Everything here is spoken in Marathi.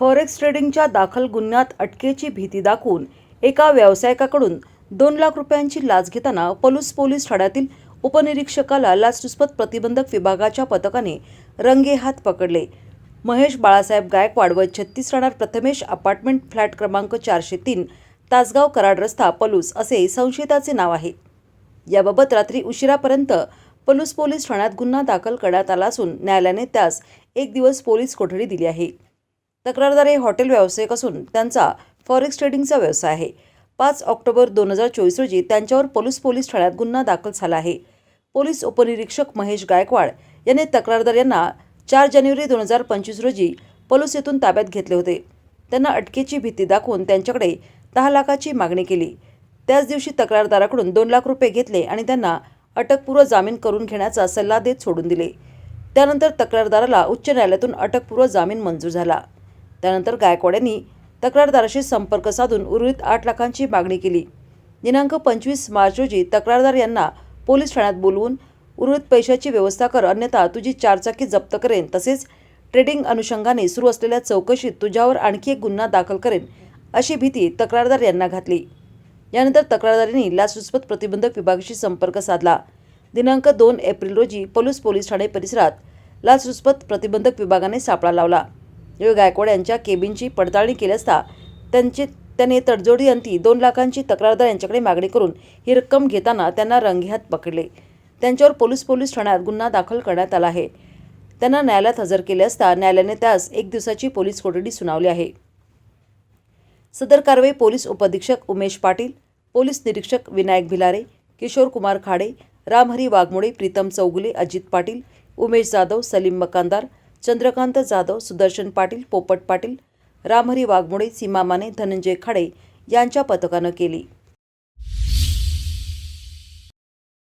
फॉरेक्स ट्रेडिंगच्या दाखल गुन्ह्यात अटकेची भीती दाखवून एका व्यावसायिकाकडून दोन लाख रुपयांची लाच घेताना पलूस पोलीस ठाण्यातील उपनिरीक्षकाला लाचलुचपत प्रतिबंधक विभागाच्या पथकाने रंगेहात पकडले. महेश बाळासाहेब गायकवाड व छत्तीस राहणार प्रथमेश अपार्टमेंट फ्लॅट क्रमांक चारशे तीन तासगाव कराड रस्ता पलूस असे संशयिताचे नाव आहे. याबाबत रात्री उशिरापर्यंत पलूस पोलीस ठाण्यात गुन्हा दाखल करण्यात आला असून न्यायालयाने त्यास एक दिवस पोलीस कोठडी दिली आहे. तक्रारदार हे हॉटेल व्यावसायिक असून त्यांचा फॉरेक्स ट्रेडिंगचा व्यवसाय आहे. पाच ऑक्टोबर दोन हजार चोवीस रोजी त्यांच्यावर पलूस पोलीस ठाण्यात गुन्हा दाखल झाला आहे. पोलीस उपनिरीक्षक महेश गायकवाड यांनी तक्रारदार यांना चार जानेवारी दोन हजार पंचवीस रोजी पलूस येथून ताब्यात घेतले होते. त्यांना अटकेची भीती दाखवून त्यांच्याकडे दहा लाखाची मागणी केली. त्याच दिवशी तक्रारदाराकडून दोन लाख रुपये घेतले आणि त्यांना अटकपूर्व जामीन करून घेण्याचा सल्ला देत सोडून दिले. त्यानंतर तक्रारदाराला उच्च न्यायालयातून अटकपूर्व जामीन मंजूर झाला. त्यानंतर गायकवाड यांनी तक्रारदाराशी संपर्क साधून उर्वरित आठ लाखांची मागणी केली. दिनांक पंचवीस मार्च रोजी तक्रारदार यांना पोलीस ठाण्यात बोलवून उर्वरित पैशाची व्यवस्था कर अन्यथा तुझी चारचाकी जप्त करेन. तसेच ट्रेडिंग अनुषंगाने सुरू असलेल्या चौकशीत तुझ्यावर आणखी एक गुन्हा दाखल करेन अशी भीती तक्रारदार यांना घातली. यानंतर तक्रारदारांनी लाचलुचपत प्रतिबंधक विभागाशी संपर्क साधला. दिनांक दोन एप्रिल रोजी पलूस पोलीस ठाणे परिसरात लाचलुचपत प्रतिबंधक विभागाने सापळा लावला. यावेळी गायकवाड यांच्या केबिनची पडताळणी केली असता त्यांचे त्याने तडजोडी अंती दोन लाखांची तक्रारदार यांच्याकडे मागणी करून ही रक्कम घेताना त्यांना रंगेहात पकडले. त्यांच्यावर पोलीस पोलीस ठाण्यात गुन्हा दाखल करण्यात आला आहे. त्यांना न्यायालयात हजर केले असता न्यायालयाने त्यास एक दिवसाची पोलीस कोठडी सुनावली आहे. सदर कारवाई पोलीस उपअधीक्षक उमेश पाटील पोलीस निरीक्षक विनायक भिलारे किशोर कुमार खाडे रामहरी वाघमोडे प्रीतम चौगुले अजित पाटील उमेश जाधव सलीम मकानदार चंद्रकांत जाधव सुदर्शन पाटील पोपट पाटील रामहरी वाघमोडे सीमा माने धनंजय खाडे यांच्या पथकानं केली.